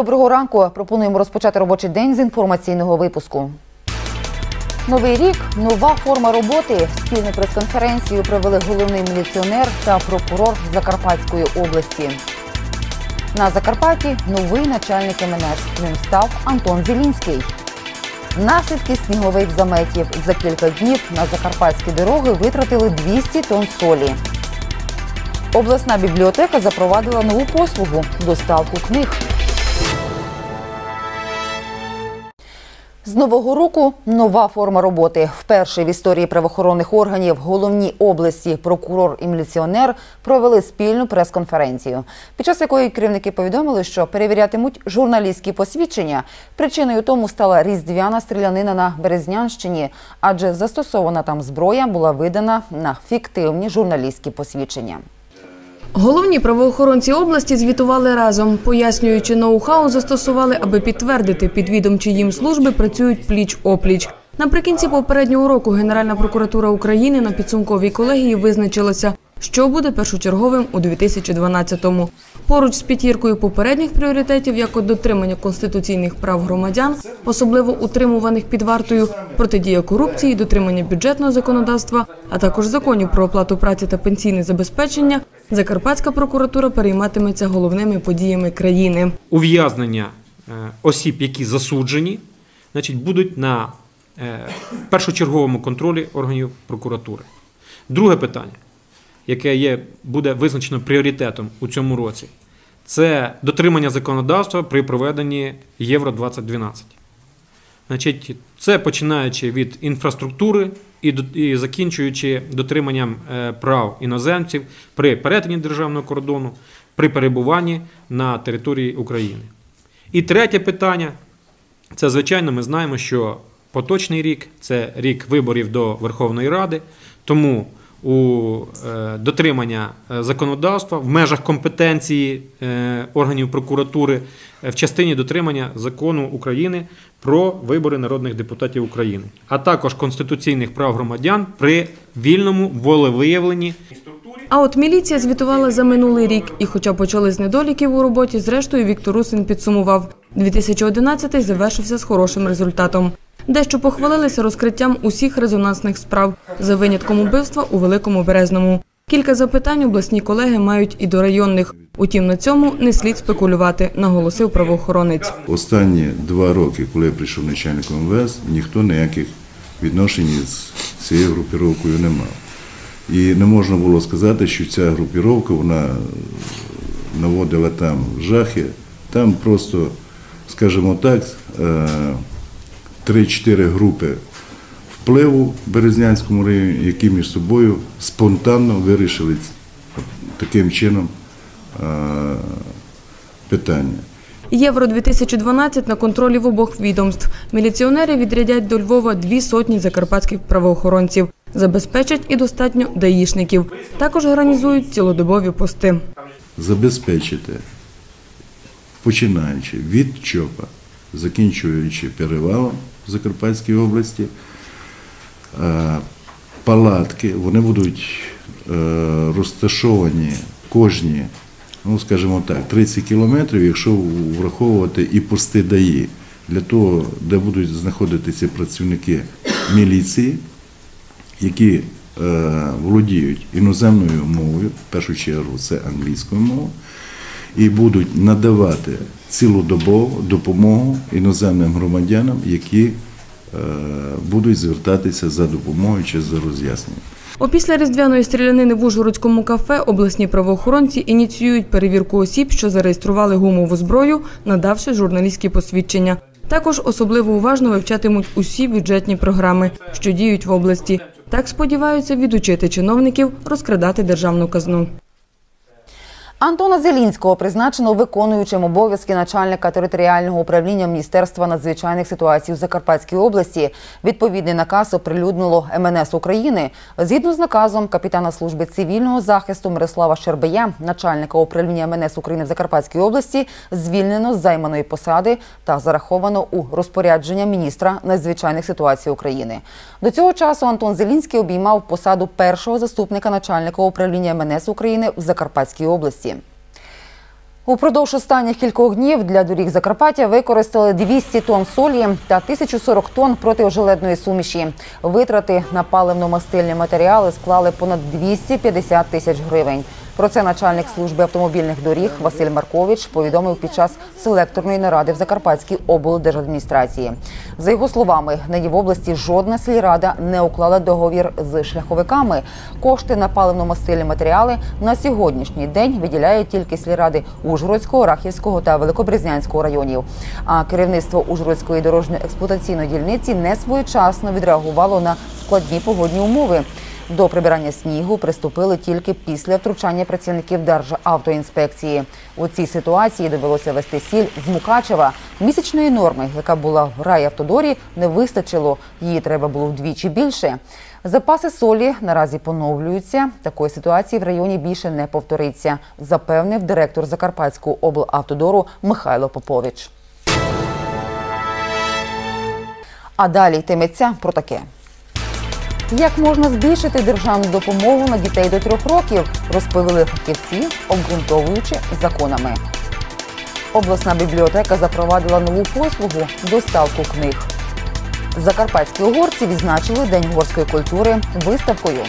Доброго ранку. Пропонуємо розпочати робочий день з інформаційного випуску. Новий рік нова форма роботи. Спільну прес-конференцію провели головний міліціонер та прокурор Закарпатської області. На Закарпатті новий начальник МНС. Ним став Антон Зелінський. Наслідки снігових заметів. За кілька днів на закарпатські дороги витратили 200 тонн солі. Обласна бібліотека запровадила нову послугу доставку книг. З нового року нова форма роботи. Вперше в історії правоохоронних органів головній області прокурор і міліціонер провели спільну прес-конференцію, під час якої керівники повідомили, що перевірятимуть журналістські посвідчення. Причиною тому стала різдвяна стрілянина на Березнянщині, адже застосована там зброя була видана на фіктивні журналістські посвідчення. Головні правоохоронці області звітували разом, пояснюючи, ноу-хау застосували, аби підтвердити, підвідомчі їм служби працюють пліч-опліч. Наприкінці попереднього року Генеральна прокуратура України на підсумковій колегії визначилася, що буде першочерговим у 2012-му. Поруч з п'ятіркою попередніх пріоритетів, як от дотримання конституційних прав громадян, особливо утримуваних під вартою, протидія корупції, дотримання бюджетного законодавства, а також законів про оплату праці та пенсійне забезпечення, Закарпатська прокуратура перейматиметься головними подіями країни. ув'язнення е, осіб, які засуджені, значить, будуть на е, першочерговому контролі органів прокуратури. Друге питання, яке буде визначено пріоритетом у цьому році, це дотримання законодавства при проведенні Євро 2012. Значить, це починаючи від інфраструктури і, і закінчуючи дотриманням е, прав іноземців при перетині державного кордону, при перебуванні на території України. І третє питання це, звичайно, ми знаємо, що поточний рік це рік виборів до Верховної Ради, тому у е, дотримання е, законодавства в межах компетенції е, органів прокуратури е, в частині дотримання закону України про вибори народних депутатів України, а також конституційних прав громадян при вільному волевиявленні А от міліція звітувала за минулий рік, і хоча почали з недоліків у роботі, зрештою Віктор Русин підсумував. 2011 завершився з хорошим результатом. Дещо похвалилися розкриттям усіх резонансних справ за винятком убивства у Великому Березному. Кілька запитань обласні колеги мають і до районних. Утім, на цьому не слід спекулювати, наголосив правоохоронець. Останні два роки, коли я прийшов начальником МВС, ніхто ніяких відношень з цією групіровкою не мав. І не можна було сказати, що ця групіровка вона наводила там жахи. Там просто, скажімо так, е, 3-4 групи впливу в Березнянському районі, які між собою спонтанно вирішили таким чином е, питання. Євро 2012 на контролі в обох відомств. Міліціонери відрядять до Львова дві сотні закарпатських правоохоронців. Забезпечать і достатньо даїшників. Також організують цілодобові пости. забезпечити, починаючи від ЧОПа, закінчуючи перевалом Закарпатській області, е, палатки, вони будуть е, розташовані кожні, ну скажімо так, 30 кілометрів, якщо враховувати і пости ДАІ, для того, де будуть знаходитися працівники міліції, які е, володіють іноземною мовою, в першу чергу це англійською мовою, і будуть надавати цілодобову допомогу іноземним громадянам, які е, будуть звертатися за допомогою чи за роз'ясненням. Опісля різдвяної стрілянини в Ужгородському кафе обласні правоохоронці ініціюють перевірку осіб, що зареєстрували гумову зброю, надавши журналістські посвідчення. Також особливо уважно вивчатимуть усі бюджетні програми, що діють в області. Так сподіваються відучити чиновників розкрадати державну казну. Антона Зелінського призначено виконуючим обов'язки начальника територіального управління Міністерства надзвичайних ситуацій у Закарпатській області. Відповідний наказ оприлюднило МНС України. Згідно з наказом капітана служби цивільного захисту Мирослава Щербея, начальника управління МНС України в Закарпатській області, звільнено з займаної посади та зараховано у розпорядження міністра надзвичайних ситуацій України. До цього часу Антон Зелінський обіймав посаду першого заступника начальника управління МНС України в Закарпатській області. Упродовж останніх кількох днів для доріг Закарпаття використали 200 тонн солі та 1040 тонн протиожеледної суміші. Витрати на паливно-мастильні матеріали склали понад 250 тисяч гривень. Про це начальник служби автомобільних доріг Василь Маркович повідомив під час селекторної наради в Закарпатській облдержадміністрації. За його словами, нині в області жодна сільрада не уклала договір з шляховиками. Кошти на паливно-мастильні матеріали на сьогоднішній день виділяють тільки сільради Ужгородського, Рахівського та Великобрезнянського районів. А керівництво Ужгородської дорожньо-експлуатаційної дільниці не своєчасно відреагувало на складні погодні умови. До прибирання снігу приступили тільки після втручання працівників Державтоінспекції. У цій ситуації довелося вести сіль з Мукачева. Місячної норми, яка була в райавтодорі, не вистачило. Її треба було вдвічі більше. Запаси солі наразі поновлюються. Такої ситуації в районі більше не повториться, запевнив директор Закарпатського облавтодору Михайло Попович. А далі йтиметься про таке. Як можна збільшити державну допомогу на дітей до трьох років, розповіли фахівці, обґрунтовуючи законами. Обласна бібліотека запровадила нову послугу доставку книг. Закарпатські угорці відзначили День горської культури виставкою.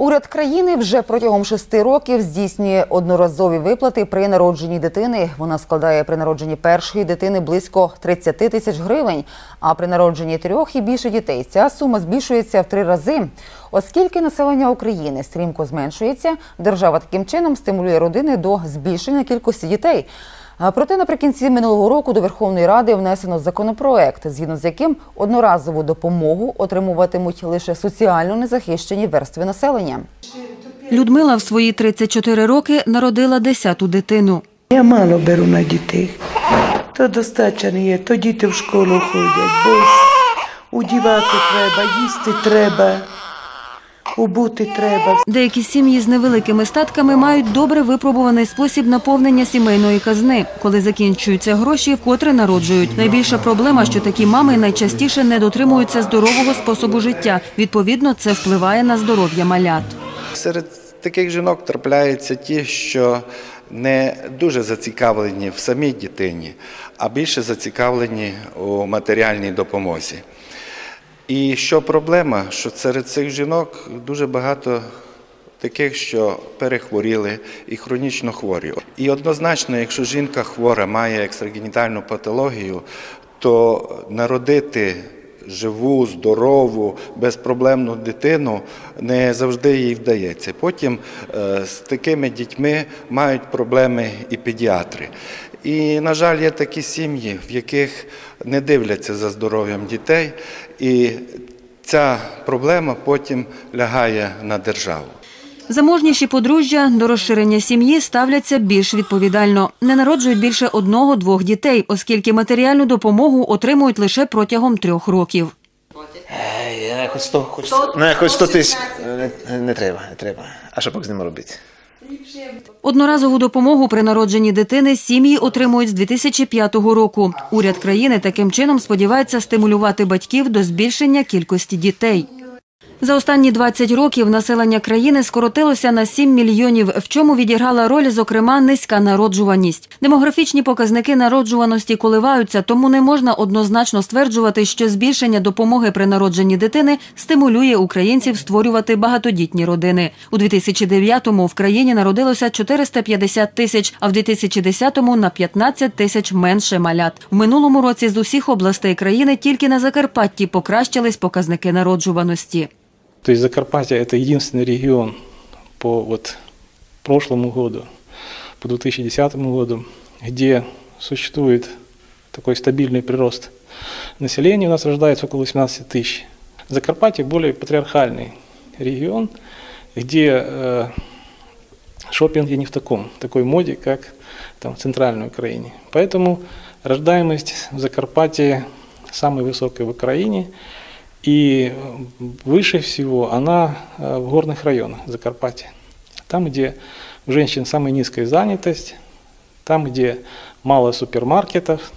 Уряд країни вже протягом шести років здійснює одноразові виплати при народженні дитини. Вона складає при народженні першої дитини близько 30 тисяч гривень. А при народженні трьох і більше дітей ця сума збільшується в три рази. Оскільки населення України стрімко зменшується, держава таким чином стимулює родини до збільшення кількості дітей. А Проте наприкінці минулого року до Верховної Ради внесено законопроект, згідно з яким одноразову допомогу отримуватимуть лише соціально незахищені верстви населення. Людмила в свої 34 роки народила 10-ту дитину. Я мало беру на дітей. То достатньо є, то діти в школу ходять, бо удівати треба, їсти треба, убути треба. Деякі сім'ї з невеликими статками мають добре випробуваний спосіб наповнення сімейної казни. Коли закінчуються гроші, вкотре народжують. Найбільша проблема, що такі мами найчастіше не дотримуються здорового способу життя. Відповідно, це впливає на здоров'я малят. Серед таких жінок трапляються ті, що не дуже зацікавлені в самій дитині, а більше зацікавлені у матеріальній допомозі. І що проблема, що серед цих жінок дуже багато таких, що перехворіли і хронічно хворі. І однозначно, якщо жінка хвора має екстрагенітальну патологію, то народити живу, здорову, безпроблемну дитину не завжди їй вдається. Потім е, з такими дітьми мають проблеми і педіатри. І, на жаль, є такі сім'ї, в яких не дивляться за здоров'ям дітей, і ця проблема потім лягає на державу. Заможніші подружжя до розширення сім'ї ставляться більш відповідально. Не народжують більше одного-двох дітей, оскільки матеріальну допомогу отримують лише протягом трьох років. Е, Хоч 100, хоч 100, не, хоч 100 тисяч. Не, не треба, не треба. А що пак з ними робити? Одноразову допомогу при народженні дитини сім'ї отримують з 2005 року. Уряд країни таким чином сподівається стимулювати батьків до збільшення кількості дітей. За останні 20 років населення країни скоротилося на 7 мільйонів, в чому відіграла роль, зокрема, низька народжуваність. Демографічні показники народжуваності коливаються, тому не можна однозначно стверджувати, що збільшення допомоги при народженні дитини стимулює українців створювати багатодітні родини. У 2009-му в країні народилося 450 тисяч, а в 2010-му на 15 тисяч менше малят. В минулому році з усіх областей країни тільки на Закарпатті покращились показники народжуваності. То есть Закарпатье – это единственный регион по вот прошлому году, по 2010 году, где существует такой стабильный прирост населения. У нас рождается около 18 тысяч. Закарпатье – более патриархальный регион, где э, шопинг не в таком, такой моде, как там, в Центральной Украине. Поэтому рождаемость в Закарпатье самая высокая в Украине – и выше всего она э, в горных районах Закарпатья. Там, где у женщин самая низкая занятость, там, где мало супермаркетов,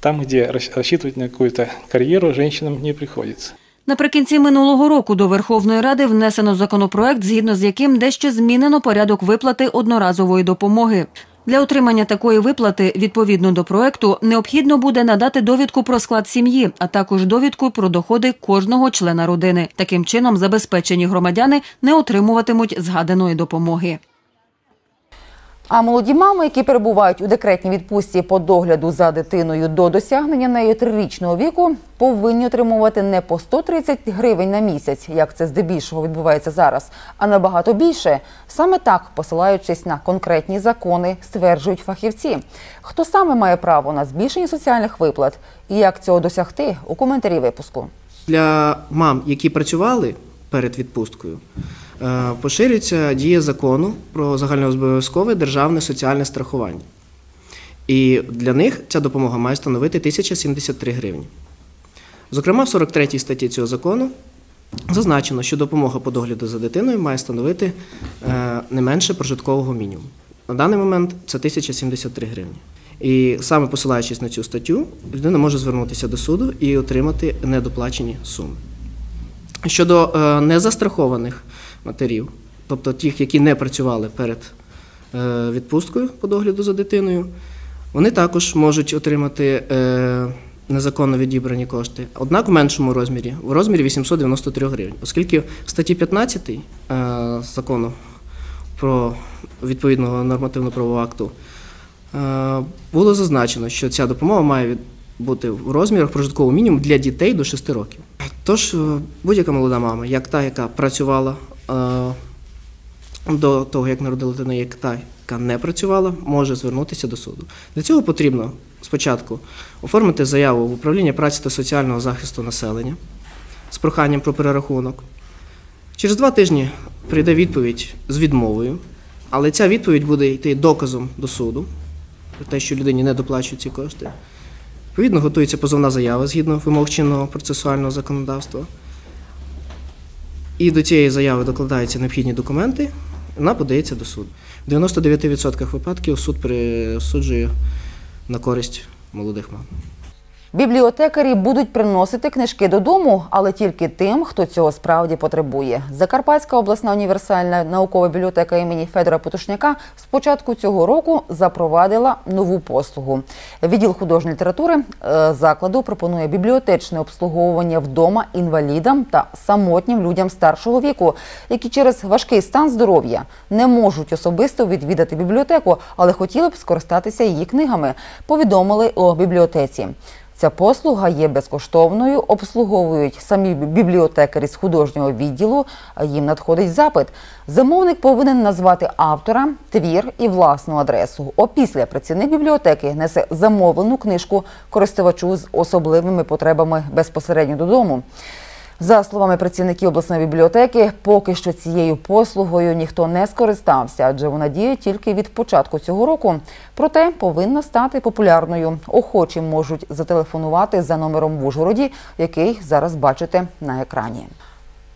там, где рассчитывать на какую-то карьеру женщинам не приходится. Наприкінці минулого року до Верховної Ради внесено законопроект, згідно з яким дещо змінено порядок виплати одноразової допомоги. Для отримання такої виплати, відповідно до проекту, необхідно буде надати довідку про склад сім'ї, а також довідку про доходи кожного члена родини. Таким чином, забезпечені громадяни не отримуватимуть згаданої допомоги. А молоді мами, які перебувають у декретній відпустці по догляду за дитиною до досягнення нею трирічного віку, повинні отримувати не по 130 гривень на місяць, як це здебільшого відбувається зараз, а набагато більше. Саме так, посилаючись на конкретні закони, стверджують фахівці. Хто саме має право на збільшення соціальних виплат і як цього досягти у коментарі випуску. Для мам, які працювали перед відпусткою, поширюється дія закону про загальнообов'язкове державне соціальне страхування. І для них ця допомога має становити 1073 гривні. Зокрема, в 43 статті цього закону зазначено, що допомога по догляду за дитиною має становити е, не менше прожиткового мінімуму. На даний момент це 1073 гривні. І саме посилаючись на цю статтю, людина може звернутися до суду і отримати недоплачені суми. Щодо е, незастрахованих матерів, тобто тих, які не працювали перед е, відпусткою по догляду за дитиною, вони також можуть отримати е, незаконно відібрані кошти, однак в меншому розмірі, в розмірі 893 гривень, оскільки в статті 15 е, закону про відповідного нормативно-правового акту було зазначено, що ця допомога має бути в розмірах прожиткового мінімуму для дітей до 6 років. Тож будь-яка молода мама, як та, яка працювала до того, як народила дитину, як яка не працювала, може звернутися до суду. Для цього потрібно спочатку оформити заяву в управління праці та соціального захисту населення з проханням про перерахунок. Через два тижні прийде відповідь з відмовою, але ця відповідь буде йти доказом до суду про те, що людині не доплачують ці кошти. Відповідно, готується позовна заява згідно вимог чинного процесуального законодавства. І до цієї заяви докладаються необхідні документи, вона подається до суду. В 99% випадків суд присуджує на користь молодих мам. Бібліотекарі будуть приносити книжки додому, але тільки тим, хто цього справді потребує. Закарпатська обласна універсальна наукова бібліотека імені Федора Потушняка з початку цього року запровадила нову послугу. Відділ художньої літератури е, закладу пропонує бібліотечне обслуговування вдома інвалідам та самотнім людям старшого віку, які через важкий стан здоров'я не можуть особисто відвідати бібліотеку, але хотіли б скористатися її книгами. Повідомили у бібліотеці. Ця послуга є безкоштовною, обслуговують самі бібліотекарі з художнього відділу. Їм надходить запит. Замовник повинен назвати автора, твір і власну адресу. Опісля працівник бібліотеки несе замовлену книжку користувачу з особливими потребами безпосередньо додому. За словами працівників обласної бібліотеки, поки що цією послугою ніхто не скористався, адже вона діє тільки від початку цього року. Проте повинна стати популярною. Охочі можуть зателефонувати за номером в Ужгороді, який зараз бачите на екрані.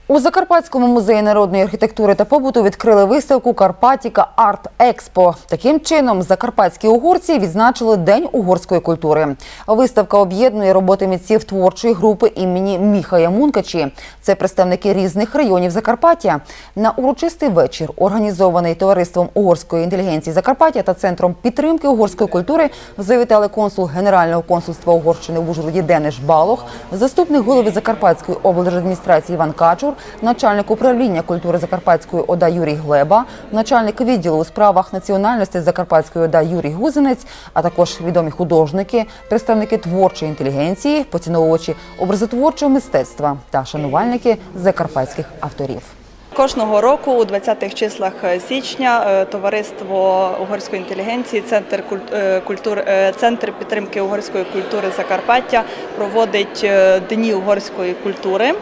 У Закарпатському музеї народної архітектури та побуту відкрили виставку Карпатіка Арт Експо. Таким чином, закарпатські угорці відзначили День угорської культури. Виставка об'єднує роботи митців творчої групи імені Міхая Мункачі. Це представники різних районів Закарпаття. На урочистий вечір, організований товариством угорської інтелігенції Закарпаття та центром підтримки угорської культури, завітали консул Генерального консульства Угорщини в Ужгороді Дениш Балох, заступник голови Закарпатської облдержадміністрації Іван Качур, начальник управління культури Закарпатської ОДА Юрій Глеба, начальник відділу у справах національності Закарпатської ОДА Юрій Гузинець, а також відомі художники, представники творчої інтелігенції, поціновувачі образотворчого мистецтва та шанувальники закарпатських авторів. Кожного року, у 20-х числах січня, е, товариство угорської інтелігенції, центр е, культур, е, центр підтримки угорської культури Закарпаття проводить е, дні угорської культури.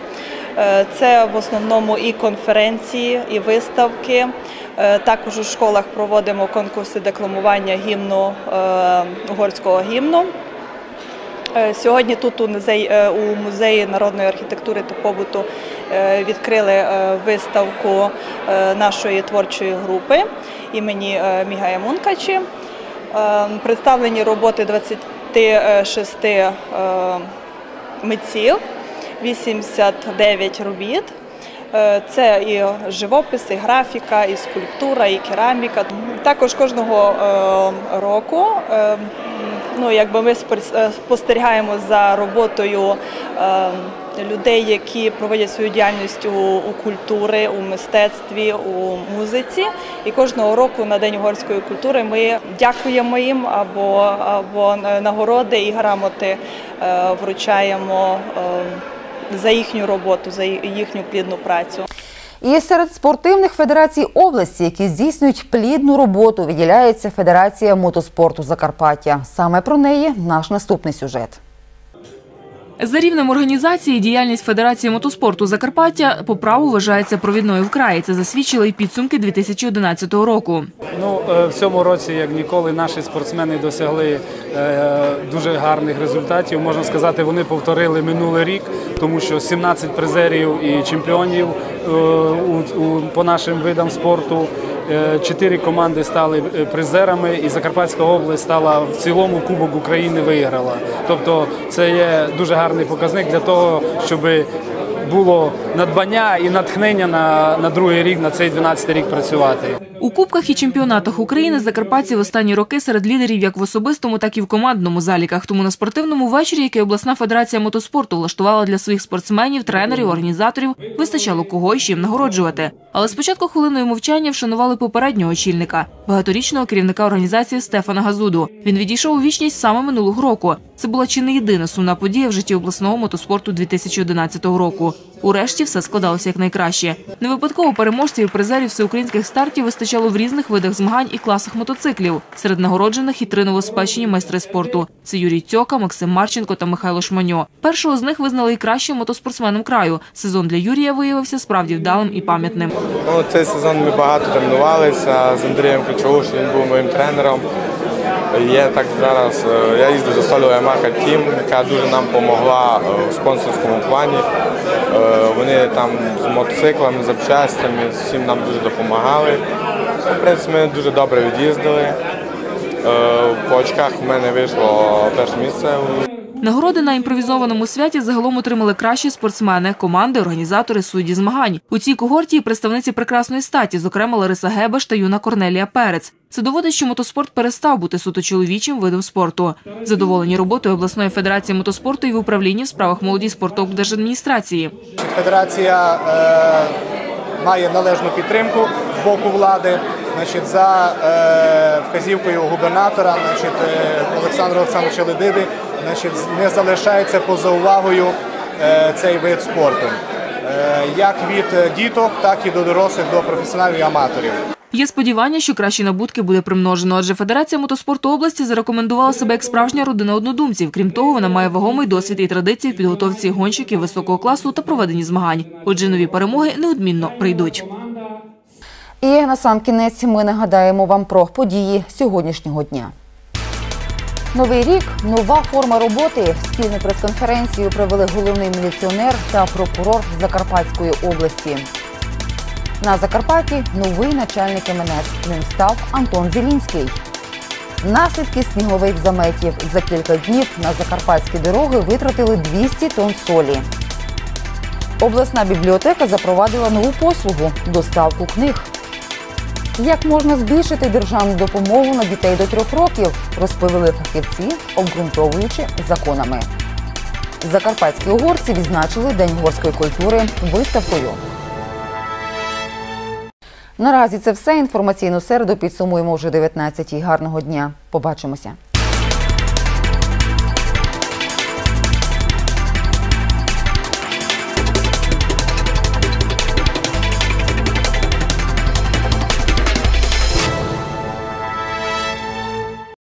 Е, Це в основному і конференції, і виставки. Е, Також у школах проводимо конкурси декламування гімну е, угорського гімну. Сьогодні тут у музеї, у музеї народної архітектури та побуту відкрили виставку нашої творчої групи імені Мігая Мункачі. Представлені роботи 26 е, митців. 89 робіт. Е, Це і живопис, і графіка, і скульптура, і кераміка. Також кожного е, року е, ну, якби ми спостерігаємо за роботою людей, які проводять свою діяльність у, у культури, у мистецтві, у музиці. І кожного року на День угорської культури ми дякуємо їм або, або нагороди і грамоти вручаємо. За їхню роботу, за їхню плідну працю. І серед спортивних федерацій області, які здійснюють плідну роботу, виділяється Федерація мотоспорту Закарпаття. Саме про неї наш наступний сюжет. За рівнем організації діяльність Федерації мотоспорту Закарпаття по праву вважається провідною в краї. Це засвідчили й підсумки 2011 року. Ну, е, в цьому році, як ніколи, наші спортсмени досягли е, дуже гарних результатів. Можна сказати, вони повторили минулий рік, тому що 17 призерів і чемпіонів е, по нашим видам спорту. Е, Чотири команди стали е, призерами, і Закарпатська область стала в цілому Кубок України виграла. Тобто, це є дуже гарний показник для того, щоб було надбання і натхнення на, на другий рік, на цей 12-й рік працювати. У кубках і чемпіонатах України закарпатці в останні роки серед лідерів як в особистому, так і в командному заліках. Тому на спортивному вечорі, який обласна федерація мотоспорту влаштувала для своїх спортсменів, тренерів, організаторів, вистачало кого і чим нагороджувати. Але спочатку хвилиною мовчання вшанували попереднього очільника, багаторічного керівника організації Стефана Газуду. Він відійшов у вічність саме минулого року. Це була чи не єдина сумна подія в житті обласного мотоспорту 2011 року. Урешті все складалося як найкраще. Не випадково переможців і призерів всеукраїнських стартів вистачало в різних видах змагань і класах мотоциклів. Серед нагороджених і три новоспечені майстри спорту. Це Юрій Цьока, Максим Марченко та Михайло Шманьо. Першого з них визнали і кращим мотоспортсменом краю. Сезон для Юрія виявився справді вдалим і пам'ятним. Ну, цей сезон ми багато тренувалися з Андрієм Ключовуш, він був моїм тренером. Є так зараз. е, Я їздив за Солю Ямаха Тім, яка дуже нам допомогла е, в спонсорському плані. Е, Вони там з мотоциклами, з запчастями, всім нам дуже допомагали. В принципі, ми дуже добре від'їздили. По очках в мене вийшло перше місце. Нагороди на імпровізованому святі загалом отримали кращі спортсмени, команди, організатори, судді змагань. У цій когорті представниці прекрасної статі, зокрема Лариса Гебеш та юна Корнелія Перець. Це доводить, що мотоспорт перестав бути суто чоловічим видом спорту. Задоволені роботою обласної федерації мотоспорту і в управлінні в справах молоді спорту облдержадміністрації. Федерація е, має належну підтримку з боку влади. Значить, за е, вказівкою губернатора, значить, е, Олександра Олександровича Ледиди, значить, не залишається поза увагою е, цей вид спорту. Е, як від діток, так і до дорослих, до професіоналів і аматорів. Є сподівання, що кращі набутки буде примножено, адже Федерація мотоспорту області зарекомендувала себе як справжня родина однодумців. Крім того, вона має вагомий досвід і традиції в підготовці гонщиків високого класу та проведенні змагань. Отже, нові перемоги неодмінно прийдуть. І на сам кінець ми нагадаємо вам про події сьогоднішнього дня. Новий рік нова форма роботи. Спільну прес-конференцію провели головний міліціонер та прокурор Закарпатської області. На Закарпатті новий начальник МНС. Ним став Антон Зелінський. Наслідки снігових заметів за кілька днів на закарпатські дороги витратили 200 тонн солі. Обласна бібліотека запровадила нову послугу доставку книг. Як можна збільшити державну допомогу на дітей до трьох років, розповіли фахівці, обґрунтовуючи законами. Закарпатські угорці відзначили День горської культури виставкою. Наразі це все. Інформаційну середу підсумуємо вже 19-й. Гарного дня. Побачимося.